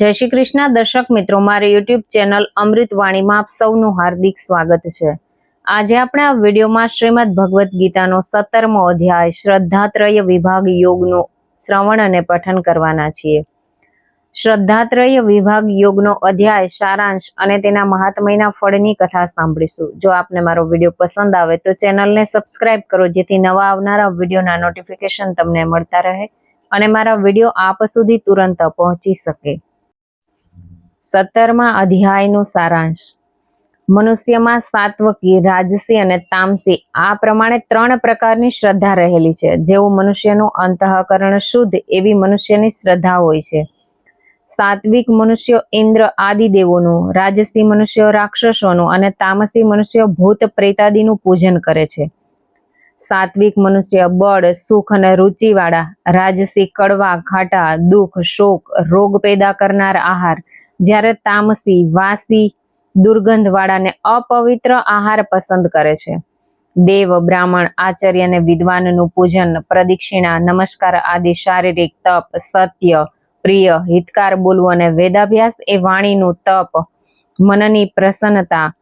જય શ્રી કૃષ્ણ. દર્શક મિત્રો, મારી યુટ્યુબ ચેનલ અમૃત વાણીમાં આપ સૌનું હાર્દિક સ્વાગત છે. આજે આપણે આ વિડીયોમાં શ્રીમદ ભગવદ્ ગીતાનો સત્તરમો અધ્યાય, શ્રદ્ધાત્રય વિભાગ યોગનું શ્રવણ અને પઠન કરવાના છીએ. શ્રદ્ધાત્રય વિભાગ યોગનો અધ્યાય, સારાંશ અને તેના મહાત્મયના ફળની કથા સાંભળીશું. જો આપને મારો વીડિયો પસંદ આવે તો ચેનલને સબસ્ક્રાઇબ કરો, જેથી નવા આવનારા વિડીયોના નોટિફિકેશન તમને મળતા રહે અને મારા વીડિયો આપ સુધી તુરંત પહોંચી શકે. સત્તરમા અધ્યાયનો સારાંશ. મનુષ્યમાં સાત્વકી, રાજસી અને તામસી આ પ્રમાણે ત્રણ પ્રકારની શ્રદ્ધા રહેલી છે. જેવું મનુષ્યનું અંતઃકરણ શુદ્ધ એવી મનુષ્યની શ્રદ્ધા હોય છે. સાત્વિક મનુષ્યો ઇન્દ્ર આદિ દેવોનું, રાજસી મનુષ્યો રાક્ષસોનું અને તામસી મનુષ્યો ભૂત પ્રેતાદિનું પૂજન કરે છે. સાત્વિક મનુષ્ય બળ, સુખ અને રુચિવાળા, રાજસી કડવા ખાટા દુઃખ, શોક, રોગ પેદા કરનાર આહાર જ્યારે તામસી, વાસી દુર્ગંધવાળા ને અપવિત્ર આહાર પસંદ કરે છે. દેવ, બ્રાહ્મણ, આચાર્ય અને વિદ્વાનનું પૂજન, પ્રદક્ષિણા, નમસ્કાર આદિ, શારીરિક તપ, સત્ય, પ્રિય, હિતકાર બોલવું અને વેદાભ્યાસ એ વાણીનું તપ, મનની પ્રસન્નતા,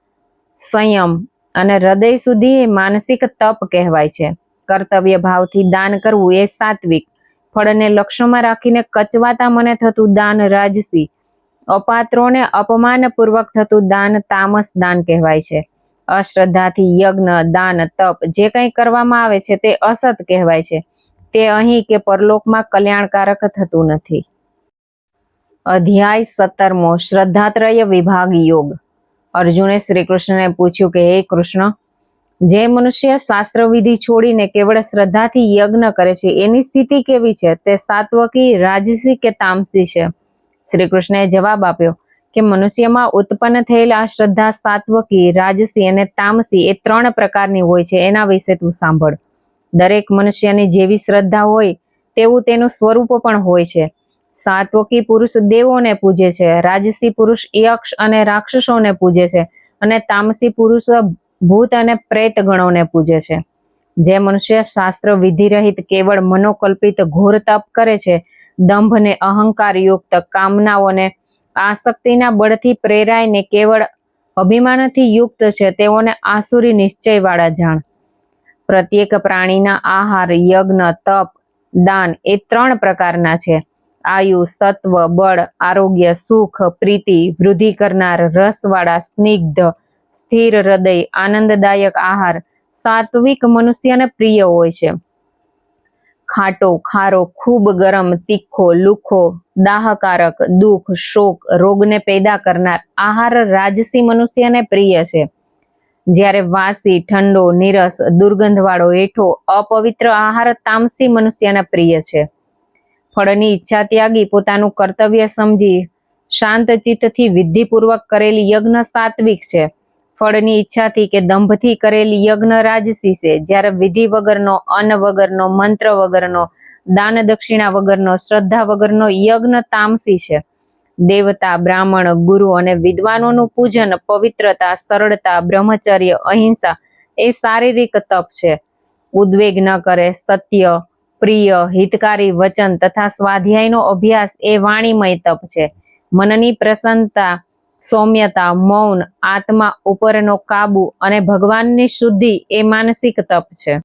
સંયમ અને હૃદય સુધી એ માનસિક તપ કહેવાય છે. કર્તવ્ય ભાવથી દાન કરવું એ સાત્વિક. ફળને લક્ષ્યમાં રાખીને કચવાતા મને થતું દાન રાજસી અપાત્રોને અપમાનપૂર્વક થતું દાન તામસ દાન કહેવાય છે. અશ્રદ્ધાથી યજ્ઞ, દાન, તપ જે કંઈ કરવામાં આવે છે તે અસત કહેવાય છે. તે અહીં કે પરલોકમાં કલ્યાણકારક થતું નથી. અધ્યાય સત્તરમો, શ્રદ્ધાત્રય વિભાગ યોગ. અર્જુને શ્રી કૃષ્ણને પૂછ્યું કે, હે કૃષ્ણ, જે મનુષ્ય શાસ્ત્ર વિધિ છોડીને કેવળ શ્રદ્ધાથી યજ્ઞ કરે છે, એની સ્થિતિ કેવી છે? તે સાત્વકી, રાજસી કે તામસી છે? શ્રી કૃષ્ણએ જવાબ આપ્યો કે મનુષ્યમાં ઉત્પન્ન થયેલા શ્રદ્ધા સાત્વકી, રાજસી અને તામસી એ ત્રણ પ્રકારની હોય છે. એના વિશે તું સાંભળ. દરેક મનુષ્યની જેવી શ્રદ્ધા હોય તેવું તેનું સ્વરૂપ પણ હોય છે. સાત્વકી પુરુષ દેવોને પૂજે છે, રાજસી પુરુષ યક્ષ અને રાક્ષસોને પૂજે છે અને તામસી પુરુષ ભૂત અને પ્રેત ગણોને પૂજે છે. જે મનુષ્ય શાસ્ત્ર વિધિ રહિત કેવળ મનોકલ્પિત ઘોર તપ કરે છે દંભ ને અહંકાર યુક્ત કામનાઓને આસક્તિના બળથી પ્રેરાઈને કેવળ અભિમાનથી યુક્ત છે, તેઓને આસુરી નિશ્ચયવાળા જાણ. પ્રત્યેક પ્રાણીના આહાર, યજ્ઞ, તપ, દાન એ ત્રણ પ્રકારના છે. આયુ, સત્વ, બળ, આરોગ્ય, સુખ, પ્રીતિ, વૃદ્ધિ કરનાર, રસવાળા, સ્નિગ્ધ, સ્થિર હૃદય, આનંદદાયક આહાર, સાત્વિક મનુષ્યને પ્રિય હોય છે. ખાટો, ખારો, ખૂબ ગરમ, તીખો, લુખો, દાહકારક, દુઃખ, શોક, રોગને પેદા કરનાર આહાર રાજસી મનુષ્યને પ્રિય છે. જ્યારે વાસી, ઠંડો, નીરસ, દુર્ગંધવાળો, એઠો, અપવિત્ર આહાર તામસી મનુષ્યને પ્રિય છે. ફળની ઈચ્છા ત્યાગી પોતાનું કર્તવ્ય સમજી શાંત ચિત્તથી વિધિપૂર્વક કરેલી યજ્ઞ સાત્વિક છે. ફળની ઈચ્છાથી કે દંભથી કરેલી યજ્ઞ રાજસી છે. જ્યારે વિધિ વગરનો, અન્ન વગરનો, મંત્ર વગરનો, દાન દક્ષિણા વગરનો, શ્રદ્ધા વગરનો યજ્ઞ તામસી છે. દેવતા, બ્રાહ્મણ, ગુરુ અને વિદ્વાનોનું પૂજન, પવિત્રતા, સરળતા, બ્રહ્મચર્ય, અહિંસા એ શારીરિક તપ છે. ઉદ્વેગ ન કરે, સત્ય, પ્રિય, હિતકારી વચન તથા સ્વાધ્યાયનો અભ્યાસ એ વાણીમય તપ છે. મનની પ્રસન્નતા સૌમ્યતા, મૌન, આત્મા ઉપરનો કાબુ અને ભગવાનની શુદ્ધિ એ માનસિક તપ છે.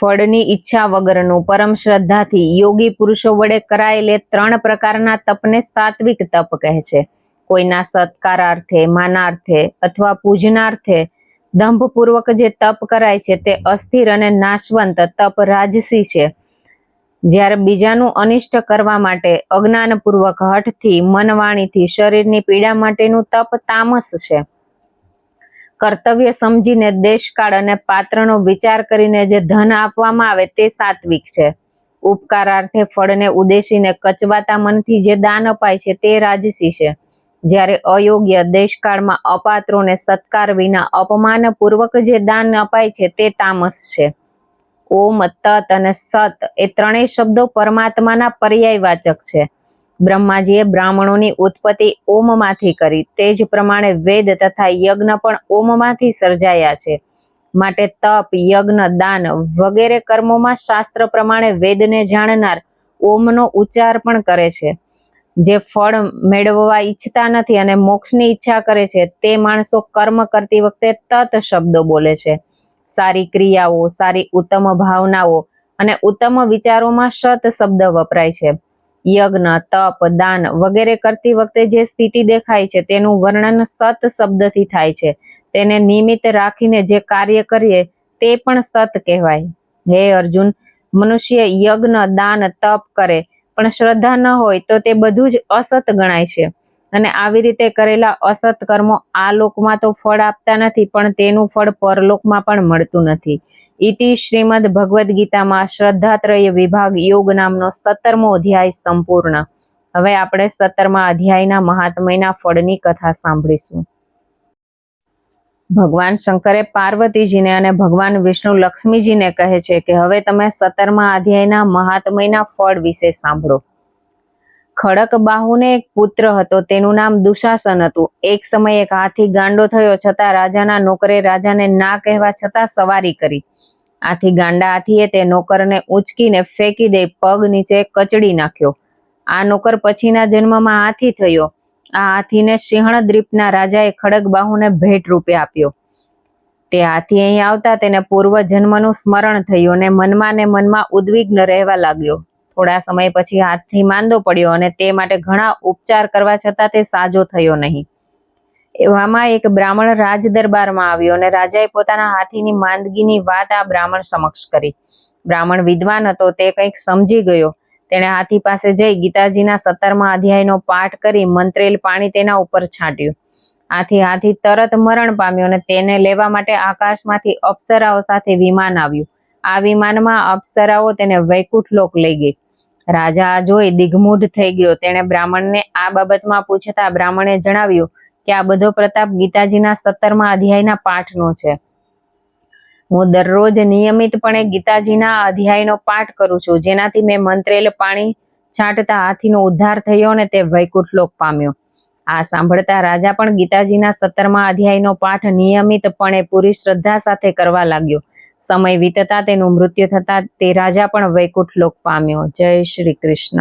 ફળની ઈચ્છા વગરનું પરમ શ્રદ્ધાથી યોગી પુરુષો વડે કરાયેલે ત્રણ પ્રકારના તપને સાત્વિક તપ કહે છે. કોઈના સત્કારાર્થે, માનાર્થે અથવા પૂજનાર્થે દંભપૂર્વક જે તપ કરાય છે તે અસ્થિર અને નાશવંત તપ રાજસી છે. જ્યારે બીજાનું અનિષ્ટ કરવા માટે અજ્ઞાનપૂર્વક હઠથી, મનવાણીથી, શરીરની પીડા માટેનું તપ તામસ છે. કર્તવ્ય સમજીને દેશકાળ અને પાત્રનો વિચાર કરીને જે ધન આપવામાં આવે તે સાત્વિક છે. ઉપકારાર્થે ફળને ઉદ્દેશીને કચવાતા મનથી જે દાન અપાય છે તે રાજસી છે. જ્યારે અયોગ્ય દેશકાળમાં અપાત્રોને સત્કાર વિના અપમાનપૂર્વક જે દાન અપાય છે તે તામસ છે. ઓમ તત અને સત એ ત્રણેય શબ્દો પરમાત્માના પર્યાયવાચક છે. બ્રહ્માજીએ બ્રાહ્મણોની ઉત્પત્તિ ઓમમાંથી કરી. તે જ પ્રમાણે વેદ તથા યજ્ઞ પણ ઓમમાંથી સર્જાયા છે. માટે તપ, યજ્ઞ, દાન વગેરે કર્મોમાં શાસ્ત્ર પ્રમાણે વેદને જાણનાર ઓમનો ઉચ્ચાર પણ કરે છે. જે ફળ મેળવવા ઈચ્છતા નથી અને મોક્ષની ઈચ્છા કરે છે, તે માણસો કર્મ કરતી વખતે તત શબ્દો બોલે છે. સારી ક્રિયાઓ, સારી ઉત્તમ ભાવનાઓ અને ઉત્તમ વિચારોમાં સત શબ્દ વપરાય છે. યજ્ઞ, તપ, દાન વગેરે કરતી વખતે જે સ્થિતિ દેખાય છે તેનું વર્ણન સત શબ્દથી થાય છે. તેને નિમિત્ત રાખીને જે કાર્ય કરીએ તે પણ સત કહેવાય. હે અર્જુન, મનુષ્ય યજ્ઞ, દાન, તપ કરે, પણ શ્રદ્ધા ન હોય તો તે બધું જ અસત ગણાય છે. અને આવી રીતે કરેલા અસત કર્મો આ લોકમાં તો ફળ આપતા નથી, પણ તેનું ફળ પરલોકમાં પણ મળતું નથી. ઇતિ શ્રીમદ ભગવદ્ ગીતામાં શ્રદ્ધાત્રય વિભાગ યોગ નામનો સત્તરમો અધ્યાય સંપૂર્ણ. હવે આપણે સત્તરમા અધ્યાયના મહાત્મયના ફળની કથા સાંભળીશું. ભગવાન શંકરે પાર્વતીજીને અને ભગવાન વિષ્ણુ લક્ષ્મીજીને કહે છે કે હવે તમે સત્તરમા અધ્યાયના મહાત્મયના ફળ વિશે સાંભળો. ખડક બાહુને એક પુત્ર હતો. તેનું નામ દુશાસન હતું. એક સમયે એક હાથી ગાંડો થયો છતાં રાજાના નોકરે રાજાને ના કહેવા છતાં સવારી કરી. આથી ગાંડા હાથીએ તે નોકરને ઉચકીને ફેંકી દઈ પગ નીચે કચડી નાખ્યો. આ નોકર પછીના જન્મમાં હાથી થયો. આ હાથીને સિંહણ દ્વીપના રાજાએ ખડક બાહુને ભેટ રૂપે આપ્યો. તે હાથી અહીં આવતા તેને પૂર્વ જન્મનું સ્મરણ થયું અને મનમાં ને મનમાં ઉદ્વિગ્ન રહેવા લાગ્યો. થોડા સમય પછી હાથથી માંદો પડ્યો અને તે માટે ઘણા ઉપચાર કરવા છતાં તે સાજો થયો નહીં. એવામાં એક બ્રાહ્મણ રાજ દરબારમાં આવ્યો અને રાજાએ પોતાના હાથીની માંદગીની વાત આ બ્રાહ્મણ સમક્ષ કરી. બ્રાહ્મણ વિદ્વાન હતો, તે કંઈક સમજી ગયો. તેણે હાથી પાસે જઈ ગીતાજીના સત્તરમા અધ્યાયનો પાઠ કરી મંત્રેલ પાણી તેના ઉપર છાંટ્યું. આથી હાથી તરત મરણ પામ્યો અને તેને લેવા માટે આકાશમાંથી અપ્સરાઓ સાથે વિમાન આવ્યું. આ વિમાનમાં અપ્સરાઓ તેને વૈકુંઠ લોક લઈ ગઈ. રાજા જોઈ દિગ્મૂઢ થઈ ગયો. તેણે બ્રાહ્મણને આ બાબતમાં પૂછતા બ્રાહ્મણે જણાવ્યું કે આ બધો પ્રતાપ ગીતાજીના સત્તરમા અધ્યાયના પાઠનો છે. હું દરરોજ નિયમિતપણે ગીતાજીના અધ્યાયનો પાઠ કરું છું. જેનાથી મેં મંત્રેલ પાણી છાંટતા હાથીનો ઉદ્ધાર થયો અને તે વૈકુંઠ લોક પામ્યો. આ સાંભળતા રાજા પણ ગીતાજીના સત્તરમા અધ્યાયનો પાઠ નિયમિતપણે પૂરી શ્રદ્ધા સાથે કરવા લાગ્યો. સમય વીતતા તેનું મૃત્યુ થતા તે રાજા પણ વૈકુંઠ લોક પામ્યો. જય શ્રી કૃષ્ણ.